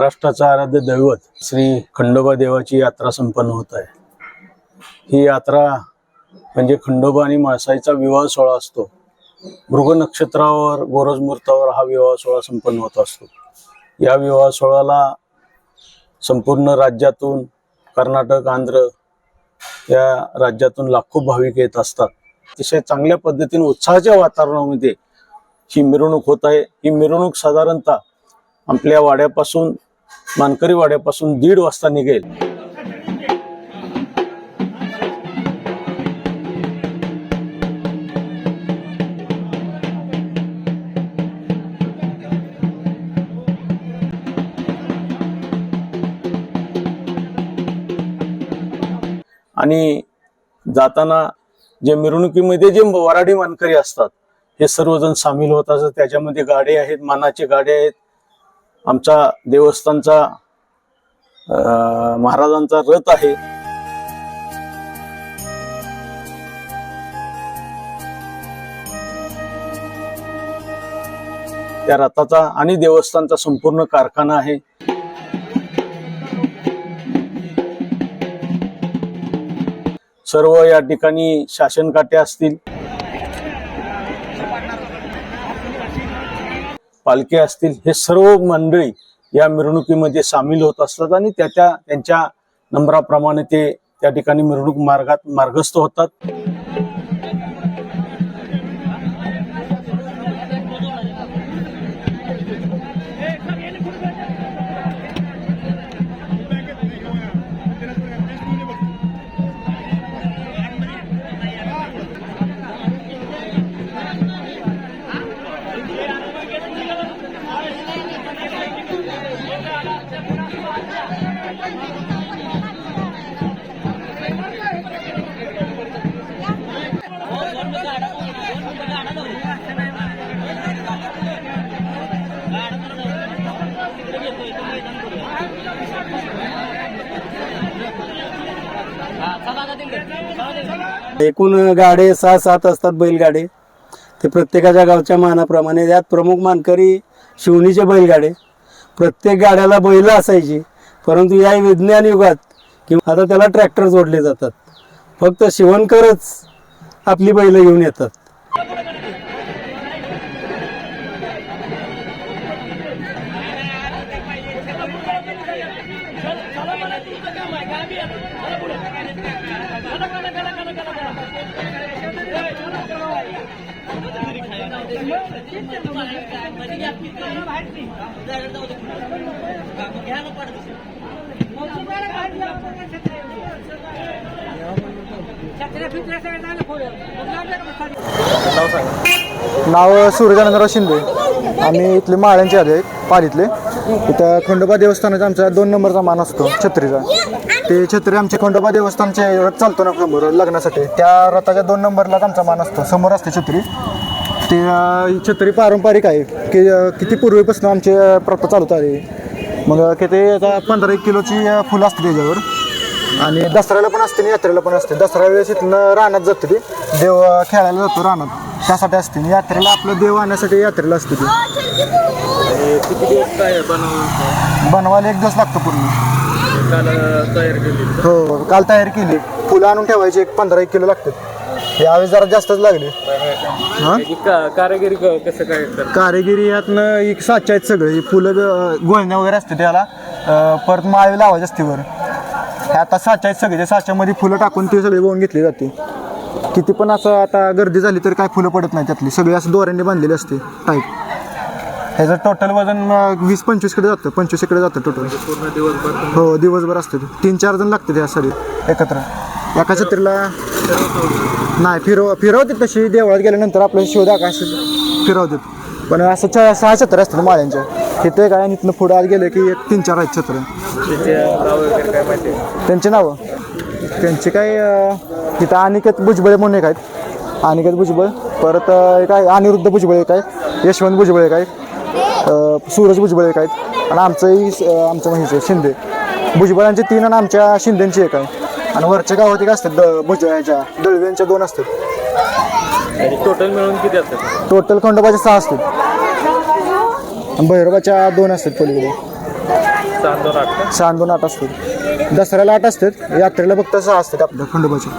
महाराष्ट्राचं आराध्य दैवत श्री खंडोबा देवाची यात्रा संपन्न होत आहे. ही यात्रा म्हणजे खंडोबा आणि माळसाईचा विवाह सोहळा असतो. मृग नक्षत्रावर गोरज मुहूर्तावर हा विवाह सोहळा संपन्न होत असतो. या विवाह सोहळ्याला संपूर्ण राज्यातून कर्नाटक आंध्र या राज्यातून लाखो भाविक येत असतात. अतिशय चांगल्या पद्धतीने उत्साहाच्या वातावरणामध्ये ही मिरवणूक होत आहे. ही मिरवणूक साधारणतः आपल्या वाड्यापासून मानकरी वाड्यापासून दीड वाजता निघेल. आणि जाताना जे मिरवणुकीमध्ये जे वराडी मानकरी असतात हे सर्वजण सामील होत असतात. त्याच्यामध्ये गाडे आहेत मानाचे गाडे आहेत. आमचा देवस्थानचा महाराजांचा रथ आहे. त्या रथाचा आणि देवस्थानचा संपूर्ण कारखाना आहे. सर्व या ठिकाणी शासनकाटे असतील. पालखे असतील हे सर्व मंडळी या मिरवणुकीमध्ये सामील होत असतात आणि त्याच्या त्यांच्या नंबराप्रमाणे ते त्या ठिकाणी मिरवणूक मार्गात मार्गस्थ होतात. एकूण गाडे सहा सात असतात बैलगाडे. ते प्रत्येकाच्या गावच्या मानाप्रमाणे. यात प्रमुख मानकरी शिवणीचे बैलगाडे. प्रत्येक गाड्याला बैल असायची. परंतु या विज्ञान युगात किंवा आता त्याला ट्रॅक्टर जोडले जातात. फक्त शिवणकरच आपली बैल घेऊन येतात. नाव सूर्यजानंदराव शिंदे. आम्ही इथले माळ्यांचे आले आहेत पालीतले. इथं खंडोबा देवस्थानाचा आमचा दोन नंबरचा मान असतो छत्रीचा. ते छत्री आमचे खंडोबा देवस्थानचे रथ चालतो ना समोर लग्नासाठी. त्या रथाच्या दोन नंबरलाच आमचा मान असतो समोर असते छत्री. ते ही छत्री पारंपरिक आहे की किती पूर्वीपासून आमचे अं, प्रथा चालत आली मग किती आता पंधरा एक किलोची फुलं असते त्याच्यावर. आणि दसऱ्याला पण असते आणि यात्रेला पण असते. दसऱ्या वेळेस इथनं रानात जाते ती. देव खेळायला जातो रानात. त्यासाठी असते. आणि यात्रेला आपलं देव आणण्यासाठी यात्रेला असते ती. बनवायला एक दिवस लागतो पूर्ण. हो काल तयार केली. फुलं आणून ठेवायची एक पंधरा एक किलो लागतात. यावेळेस जरा जास्तच लागली. हा? कारागिरी कसं काय करतात? कारागिरी यातनं एक साच्या आहेत सगळे. ही फुलं गोळण्या वगैरे असते त्याला. अं, परत माळी लावायची असते वर. हे आता साच्या आहेत सगळे. त्या साच्यामध्ये फुलं टाकून ते सगळे वाहून घेतली जाते. किती पण असं आता गर्दी झाली तर काय फुलं पडत नाही त्यातली. सगळी असं दोऱ्यांनी बांधलेली असते टाईप ह्याचं टोटल वजन अं, वीस पंचवीसकडे जातं. पंचवीसकडे जातं टोटल पूर्ण दिवसभर हो दिवसभर असते ते. तीन चार जण लागते त्या सरी एकत्र. एका छत्रीला नाही फिरव फिरवतात तशी. देवळात गेल्यानंतर आपलं शोध आकाश फिरवतात पण असं छ सहा छत्र असतात माळ्यांच्या. तिथे काय आणि इथनं पुढे आत गेले की एक तीन चार आहेत छत्र. त्यांचे त्यांची नावं? त्यांचे काय तिथं अनिकेत भुजबळे म्हणून एक आहेत. अनिकेत भुजबळ. परत एक आहे अनिरुद्ध भुजबळ एक आहे. यशवंत भुजबळ एक आहेत सूरज भुजबळ एक आहेत. आणि आमचंही आमचं म्हणजे शिंदे. भुजबळांचे तीन आणि आमच्या शिंदेंची एक आहे. आणि वरच्या गावात एक असतात द भुजबळांच्या दळव्यांच्या दोन असतात. आणि टोटल मिळून किती असतात? टोटल खंडोबाच्या सहा असतात. आणि भैरवाच्या दोन असतात पलीकडे. सहा दोन आठ का? सहा आणि दोन आठ असतात. दसऱ्याला आठ असतात यात्रेला फक्त सहा असतात आपल्या खंडोबाचे.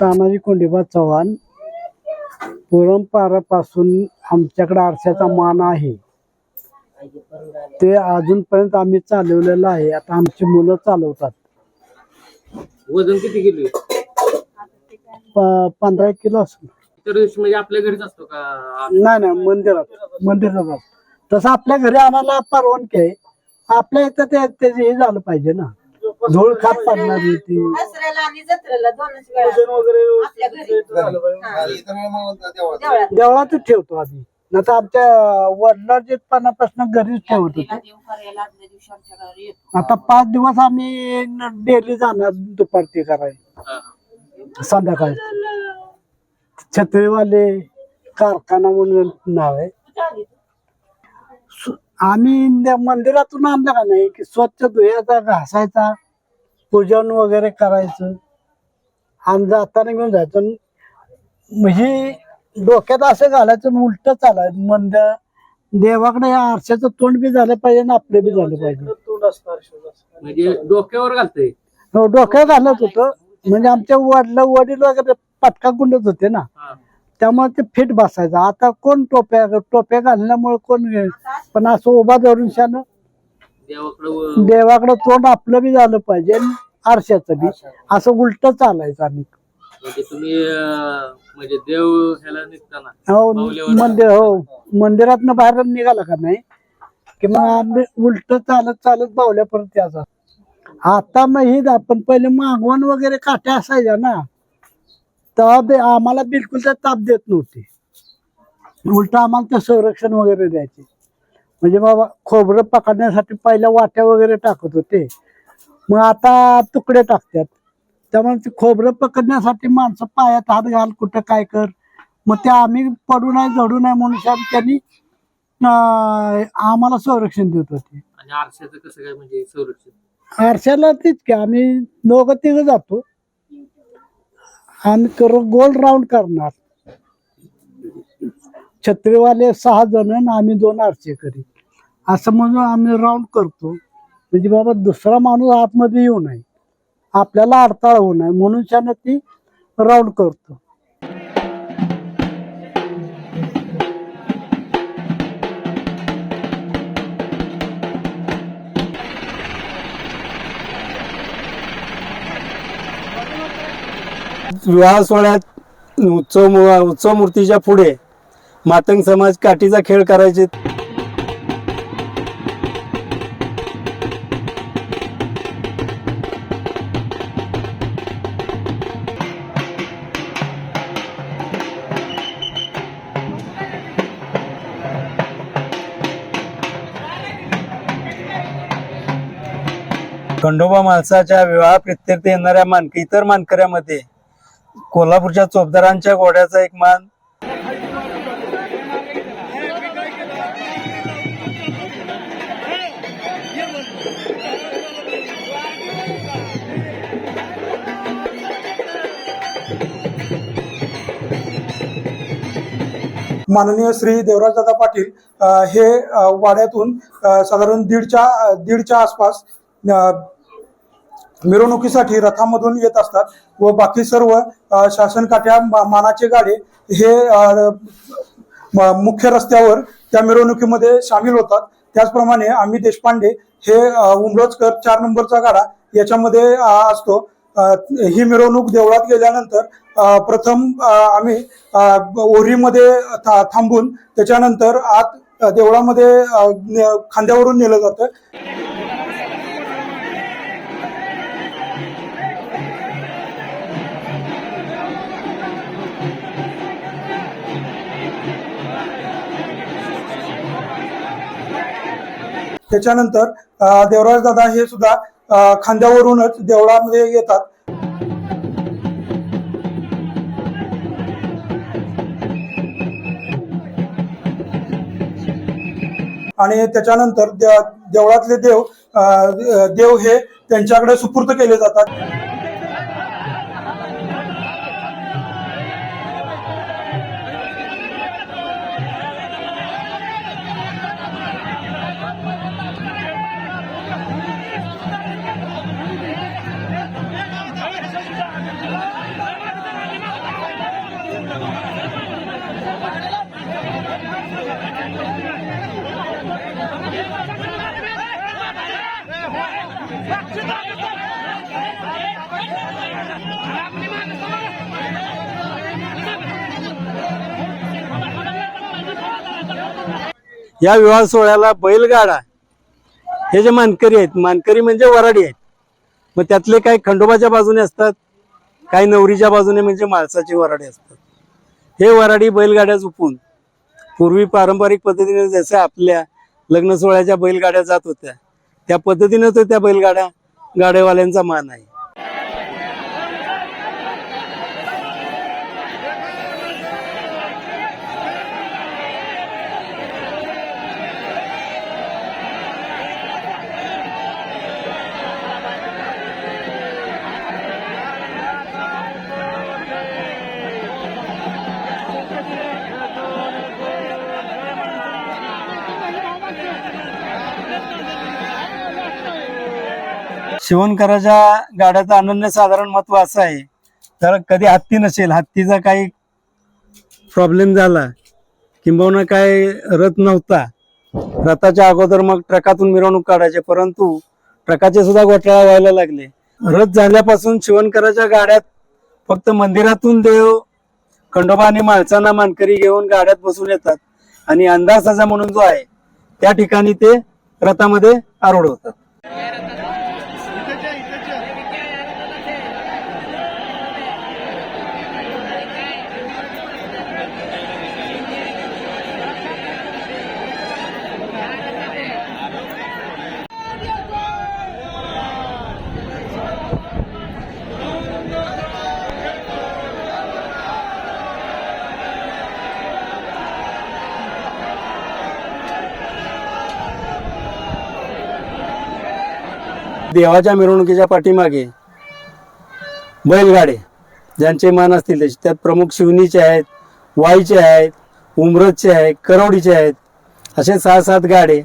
तानाजी कोंडीबा चव्हाण. परंपरापासून आमच्याकडे आरशाचा मान आहे. ते अजूनपर्यंत आम्ही चालवलेलं आहे. आता आमची मुलं चालवतात. वजन किती किलो? प- पंधरा एक किलो असं इतर दिवशी म्हणजे आपल्या घरीच असतो का? नाही नाही मंदिरात मंदिरात असतं. तसं आपल्या घरी आम्हाला परवानगी आहे. आपल्या इथं ते त्याचे हे झालं पाहिजे ना. धूळ खात पडणारी ती दसऱ्याला आणि जत्रेला दोनच वेळा. आपल्या घरी. देवळात. देवळातच ठेवतो आम्ही. नाही तर आमच्या वडिलांपासून घरीच ठेवत. होतो देव करायला आदल्या दिवशी आमच्या घरी येतो. आता पाच दिवस आम्ही डेली जाणार दुपारती करायला. संध्याकाळी. छत्रीवाले कारखाना म्हणून नाव आहे. सु- आम्ही मंदिरातून आणलं का नाही की स्वच्छ धुयाचा घासायचा पूजन वगैरे करायचं. आणि जाताना घेऊन जायचं. म्हणजे डोक्यात असं घालायचं उलट चालायचं. मंद देवाकडे या आरशाचं तोंड बी झालं पाहिजे आणि आपलं बी झालं पाहिजे. म्हणजे डोक्यावर घालते हो, डोक्यात घालत होतं. म्हणजे आमच्या वडील वडील वगैरे पटका गुंडत होते ना. त्यामुळे ते फिट बसायचं. आता कोण टोप्या टोप्या घालण्यामुळे कोण हे- पण असं उभा धरून शान देवाकडं देवाकडे तोंड आपलं बी झालं पाहिजे आरशाचं बी. असं उलट चालायचं आणि. म्हणजे तुम्ही अं, म्हणजे देव ह्याला निघताना हो माऊलीवर. मंदिर हो. मंदिरातनं बाहेर निघाला का नाही? की मग आम्ही उलट चालत चालत बावल्या परत याचा आता मग ही आपण पहिले मागवण वगैरे काट्या असायच्या ना. तेव्हा बी आम्हाला बिलकुल ते ताप देत नव्हते. उलट आम्हाला ते संरक्षण वगैरे द्यायचे. म्हणजे बाबा खोबरं पकडण्यासाठी पहिल्या वाट्या वगैरे टाकत होते. मग आता तुकडे टाकतात. त्यामुळे ते खोबरं पकडण्यासाठी माणसं पायात हात घाल कुठं काय कर. मग ते आम्ही पडू नये जडू नये म्हणून त्यांनी आम्हाला संरक्षण देत होते. आणि आरशाचं कसं काय म्हणजे संरक्षण? आरशाला तीच की आम्ही दोघं तिघं जातो. आम्ही कर गोल राऊंड करणार. छत्रीवाले सहा जण आम्ही दोन आरचेकरी असं म्हणून आम्ही राऊंड करतो. म्हणजे बाबा दुसरा माणूस आतमध्ये येऊ नये. आपल्याला अडथळा होऊ नये म्हणून त्यानं ती राऊंड करतो. विवाह सोहळ्यात उत्सव मु- उत्सव मूर्तीच्या पुढे मातंग समाज काठीचा खेळ करायचे. खंडोबा माणसाच्या विवाह प्रित्यर्थ येणाऱ्या मानक इतर मानकऱ्यामध्ये कोल्हापूरच्या चोपदारांच्या घोड्याचा एक मान. माननीय श्री देवराजदादा पाटील हे वाड्यातून साधारण दीडच्या दीडच्या आसपास मिरवणुकीसाठी रथामधून येत असतात व बाकी सर्व शासनकाठ्या शासन काठ्या मानाचे गाडे हे मुख्य रस्त्यावर त्या मिरवणुकीमध्ये सामील होतात. त्याचप्रमाणे आम्ही देशपांडे हे उमरोजकर चार नंबरचा गाडा याच्यामध्ये असतो. ही मिरवणूक देवळात गेल्यानंतर प्रथम आम्ही ओरीमध्ये था- थांबून त्याच्यानंतर आत देवळामध्ये खांद्यावरून नेलं जातं. त्याच्यानंतर देवराज दादा हे सुद्धा खांद्यावरूनच देवळामध्ये येतात. आणि त्याच्यानंतर देवळातले देव देव हे त्यांच्याकडे सुपूर्त केले जातात. या विवाह सोहळ्याला बैलगाडा. हे जे मानकरी आहेत मानकरी म्हणजे वराडी आहेत. मग त्यातले काही खंडोबाच्या बाजूने असतात काही नवरीच्या बाजूने म्हणजे माळसाची वराडी असतात. हे वराडी बैलगाड्या झुपून पूर्वी पारंपरिक पद्धतीने जसे आपल्या लग्न सोहळ्याच्या बैलगाड्या जात होत्या त्या पद्धतीनं तो त्या बैलगाड्या गाड्यावाल्यांचा मान आहे. शिवणकराच्या गाड्याचं अनन्यसाधारण महत्त्व असं आहे. तर कधी हत्ती नसेल हत्तीचा काही प्रॉब्लेम झाला किंबहुना काय रथ नव्हता रथाच्या अगोदर मग ट्रकातून मिरवणूक काढायचे परंतु ट्रकाचे सुद्धा घोटाळा व्हायला लागले. रथ झाल्यापासून शिवणकराच्या गाड्यात फक्त मंदिरातून देव खंडोबा आणि माणसांना मानकरी घेऊन गाड्यात बसून येतात आणि अंदाजाचा म्हणून जो आहे त्या ठिकाणी ते रथामध्ये आरूढ होतात. देवाच्या मिरवणुकीच्या पाठीमागे बैलगाडे ज्यांचे मान असतील त्याचे. त्यात प्रमुख शिवनीचे आहेत वाईचे आहेत उमरतचे आहेत करवडीचे आहेत. असे सहा सात गाडे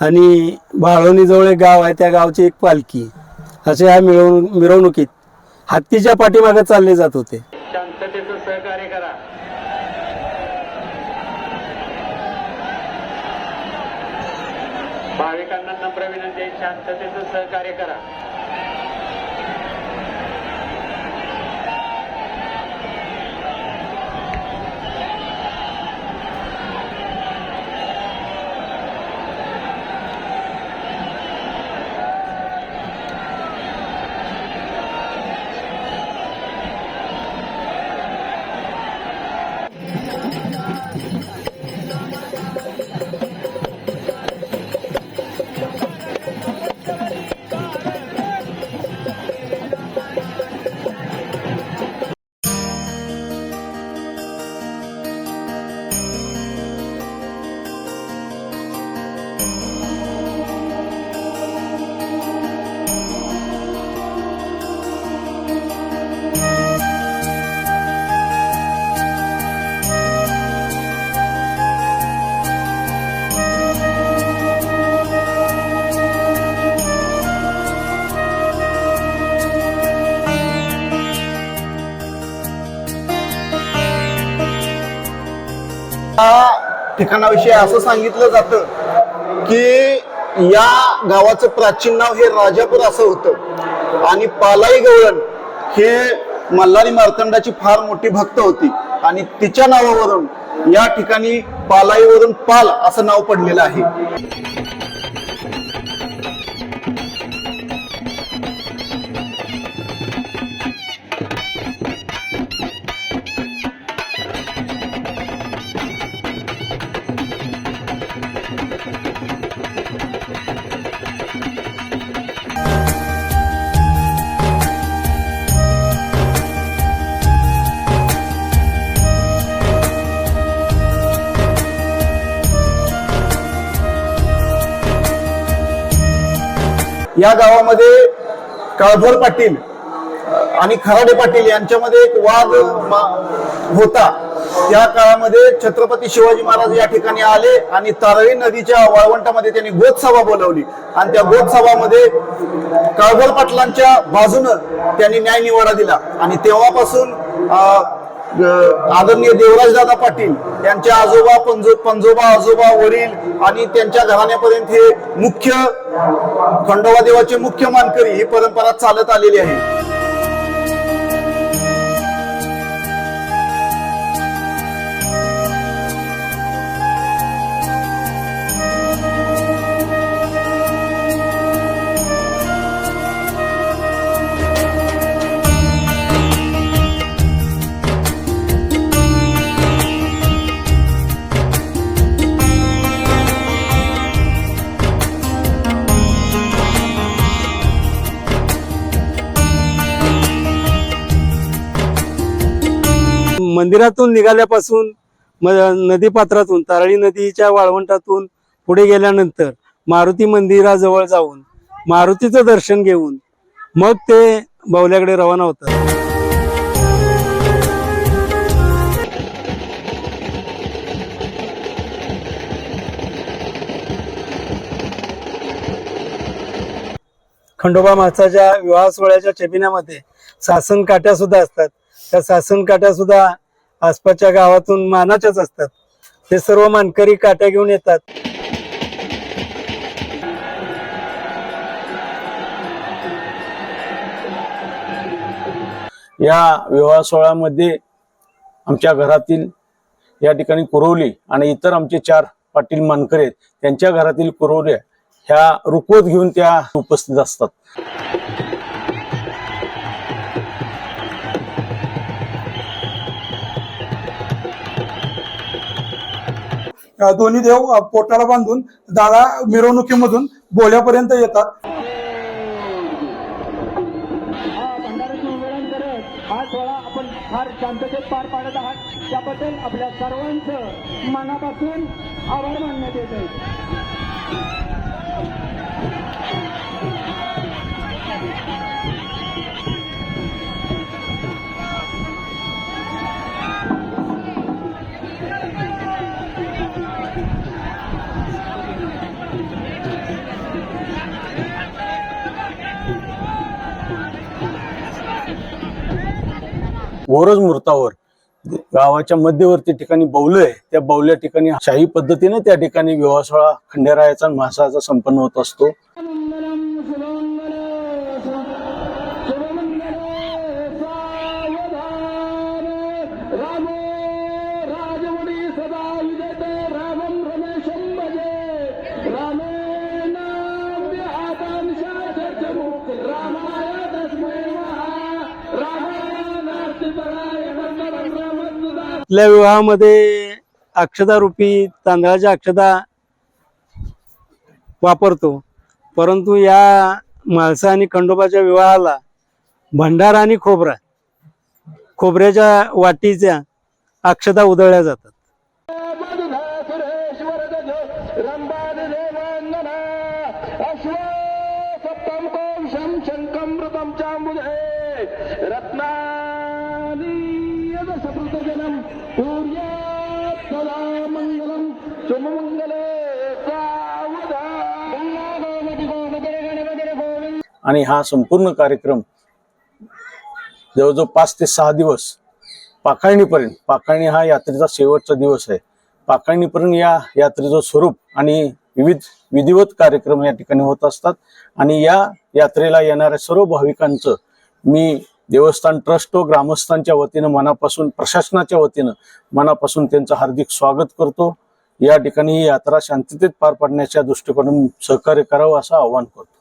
आणि बाळवणीजवळ एक गाव आहे त्या गावची एक पालखी. असे ह्या मिरवणूक मिरवणुकीत हत्तीच्या पाठीमागे चालले जात होते. ठिकाणाविषयी असं सांगितलं जातं की या गावाचं प्राचीन नाव हे राजापूर असं होतं. आणि पालाई गवळण हे मल्हारी मार्तंडाची फार मोठी भक्त होती. आणि तिच्या नावावरून या ठिकाणी पालाईवरून पाल असं नाव पडलेलं आहे. या गावामध्ये काळभोर पाटील आणि खराडे पाटील यांच्यामध्ये एक वाद मा- होता. त्या काळामध्ये छत्रपती शिवाजी महाराज या ठिकाणी आले आणि तारळी नदीच्या वाळवंटामध्ये त्यांनी गोदसभा बोलावली. आणि त्या गोदसभामध्ये काळभोर पाटलांच्या बाजूनं त्यांनी न्याय निवाडा दिला. आणि तेव्हापासून आदरणीय देवराजदादा पाटील यांच्या आजोबा पंजो पंजोबा आजोबा वडील आणि त्यांच्या घराण्यापर्यंत हे मुख्य खंडोबा देवाचे मुख्य मानकरी ही परंपरा चालत आलेली आहे. मंदिरातून निघाल्यापासून म- नदीपात्रातून तारळी नदीच्या वाळवंटातून पुढे गेल्यानंतर मारुती मंदिराजवळ जाऊन मारुतीचं दर्शन घेऊन मग ते बावल्याकडे रवाना होतात. खंडोबा मासाच्या विवाह सोहळ्याच्या चेपिण्यामध्ये सासन काट्या सुद्धा असतात. त्या सासन काट्या सुद्धा आसपासच्या गावातून मानाच्याच असतात. ते सर्व मानकरी काट्या घेऊन येतात. या विवाह सोहळ्यामध्ये आमच्या घरातील या ठिकाणी कुरवली आणि इतर आमचे चार पाटील मानकरे आहेत त्यांच्या घरातील कुरवल्या ह्या रुकवत घेऊन त्या उपस्थित असतात. दोन्ही देव पोटाला बांधून दादा मिरवणुकीमधून बोल्यापर्यंत येतात. हा आपण फार शांततेत पार पाडत आहात. त्याबद्दल आपल्या सर्वांचं मनापासून आभार मानण्यात येत आहे. गोरज मुहूर्तावर गावाच्या मध्यवर्ती ठिकाणी बौल आहे. त्या बौल्या ठिकाणी शाही पद्धतीने त्या ठिकाणी विवाह सोहळा खंडेरायाचा आणि संपन्न होत असतो. आपल्या विवाहामध्ये अक्षता रूपी तांदळाच्या अक्षता वापरतो? परंतु या म्हाळसा आणि खंडोबाच्या विवाहाला भंडारा आणि खोबरा खोबऱ्याच्या वाटीच्या अक्षता उधळल्या जातात. आणि हा संपूर्ण कार्यक्रम जवळजवळ पाच ते सहा दिवस पाकाळणीपर्यंत पाकाळणी हा यात्रेचा शेवटचा दिवस आहे. पाकाळणीपर्यंत या यात्रेचं स्वरूप आणि विविध विधिवत कार्यक्रम या ठिकाणी होत असतात. आणि या यात्रेला येणाऱ्या सर्व भाविकांचं मी देवस्थान ट्रस्ट व ग्रामस्थांच्या वतीनं मनापासून प्रशासनाच्या वतीनं मनापासून त्यांचं हार्दिक स्वागत करतो. या ठिकाणी ही यात्रा शांततेत पार पाडण्याच्या दृष्टिकोनातून सहकार्य करावं असं आवाहन करतो.